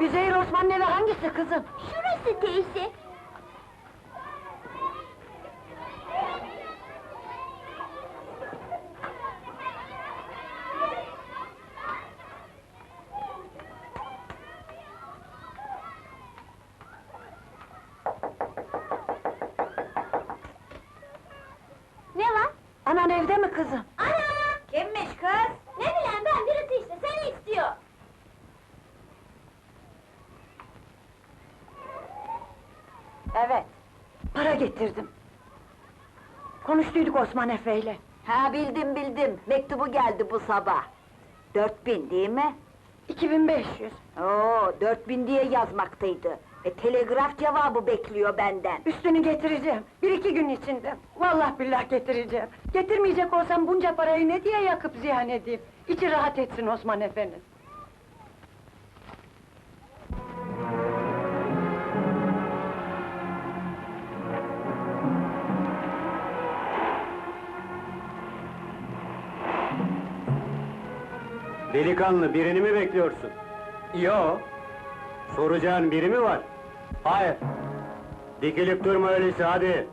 Üzeyir Osman'ın evi hangisi kızım? Şurası teyze. Ne var? Anan evde mi kızım? Evet. Para getirdim. Konuştuyduk Osman Efe'yle. Ha bildim bildim, mektubu geldi bu sabah. Dört bin değil mi? 2500. Oo, dört bin diye yazmaktaydı. E, telegraf cevabı bekliyor benden. Üstünü getireceğim. Bir iki gün içinde. Vallahi billah getireceğim. Getirmeyecek olsam bunca parayı ne diye yakıp ziyan edeyim? İçi rahat etsin Osman Efe'nin. Delikanlı, birini mi bekliyorsun? Yo. Soracağın biri mi var? Hayır. Dikilip durma öyleyse, hadi!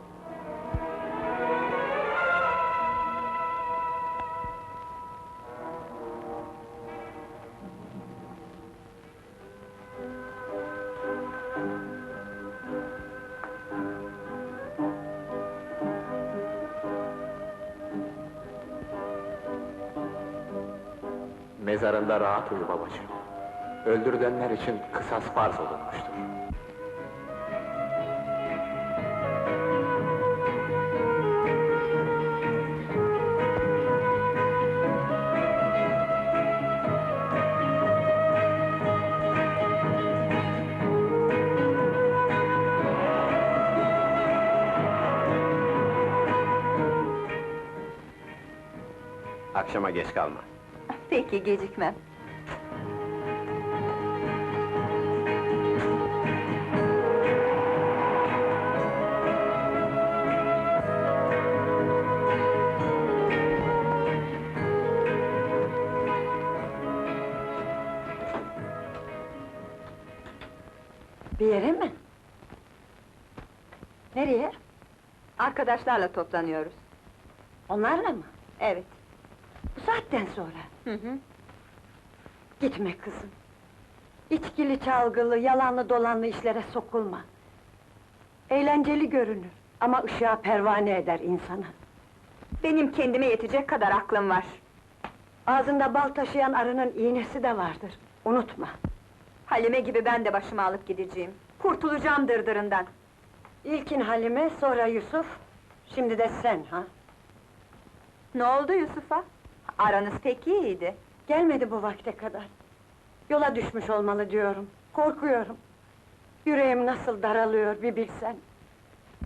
Mezarında rahat uyu babacığım. Öldürülenler için kısas farz olunmuştur. Akşama geç kalma. Peki, gecikmem. Bir yere mi? Nereye? Arkadaşlarla toplanıyoruz. Onlarla mı? Evet. Saatten sonra. Hı hı. Gitme kızım. İçkili çalgılı, yalanlı dolanlı işlere sokulma. Eğlenceli görünür ama ışığa pervane eder insanı. Benim kendime yetecek kadar aklım var. Ağzında bal taşıyan arının iğnesi de vardır. Unutma. Halime gibi ben de başımı alıp gideceğim. Kurtulacağım dırdırından. İlkin Halime, sonra Yusuf, şimdi de sen ha? Ne oldu Yusuf'a? Aranız pek iyiydi. Gelmedi bu vakte kadar. Yola düşmüş olmalı diyorum. Korkuyorum. Yüreğim nasıl daralıyor bir bilsen.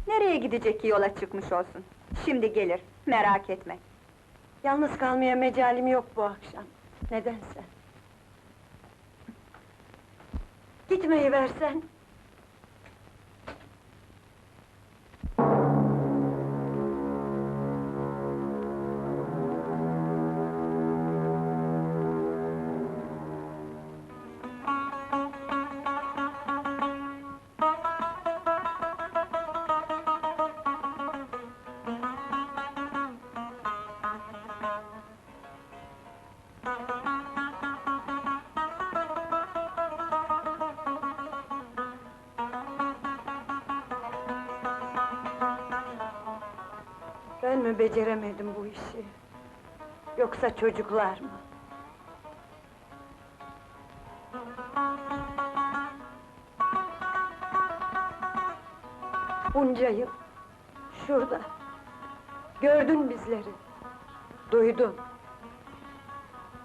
Nereye gidecek ki yola çıkmış olsun? Şimdi gelir, merak etme. Yalnız kalmaya mecalim yok bu akşam. Nedense. Gitmeyi versen. Ben mi beceremedim bu işi? Yoksa çocuklar mı? Bunca yıl, şurada. Gördün bizleri, duydun.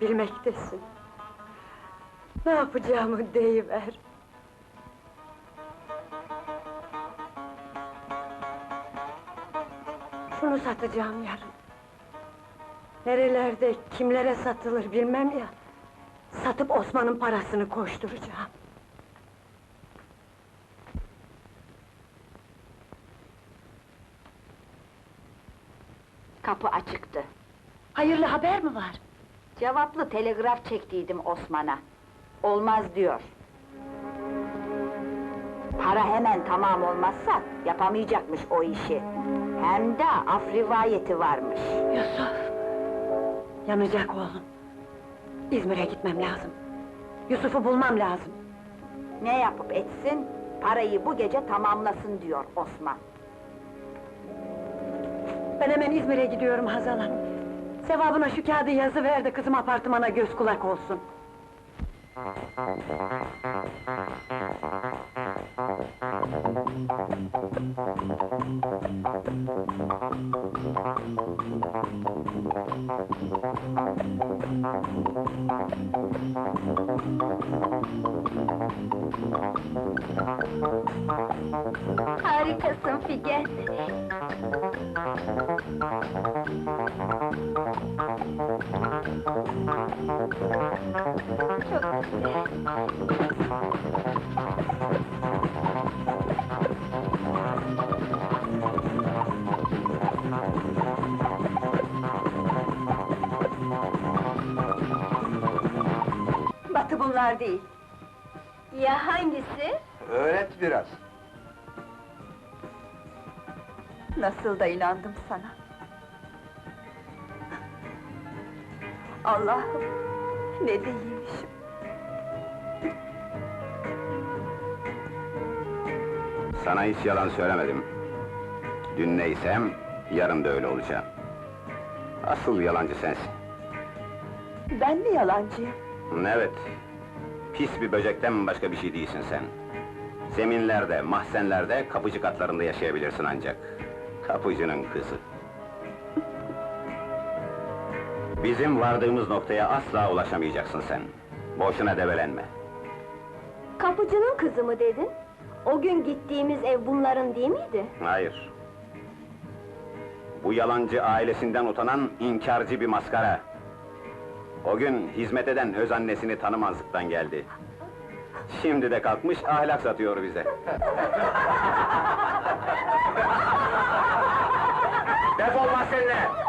Bilmektesin. Ne yapacağımı deyiver. Şunu satacağım yarın. Nerelerde, kimlere satılır bilmem ya. Satıp Osman'ın parasını koşturacağım. Kapı açıktı. Hayırlı haber mi var? Cevaplı telegraf çektiydim Osman'a. Olmaz diyor. Para hemen tamam olmazsa yapamayacakmış o işi. Hem de af rivayeti varmış. Yusuf! Yanacak oğlum. İzmir'e gitmem lazım. Yusuf'u bulmam lazım. Ne yapıp etsin, parayı bu gece tamamlasın diyor Osman. Ben hemen İzmir'e gidiyorum Hazal Hanım. Sevabına şu kağıdı yazı ver de kızım apartmana göz kulak olsun. Harikasın Figen. Çok. Batı bunlar değil. Ya hangisi? Öğret biraz. Nasıl da inandım sana. Allah'ım, ne diyeymişim. Sana hiç yalan söylemedim. Dün neysem, yarın da öyle olacağım. Asıl yalancı sensin. Ben mi yalancıyım? Evet. Pis bir böcekten başka bir şey değilsin sen. Zeminlerde, mahzenlerde, kapıcı katlarında yaşayabilirsin ancak. Kapıcının kızı. Bizim vardığımız noktaya asla ulaşamayacaksın sen. Boşuna develenme. Kapıcının kızı mı dedin? O gün gittiğimiz ev bunların değil miydi? Hayır. Bu yalancı ailesinden utanan inkarcı bir maskara. O gün hizmet eden öz annesini tanımazlıktan geldi. Şimdi de kalkmış ahlak satıyor bize. Defol mahzenle!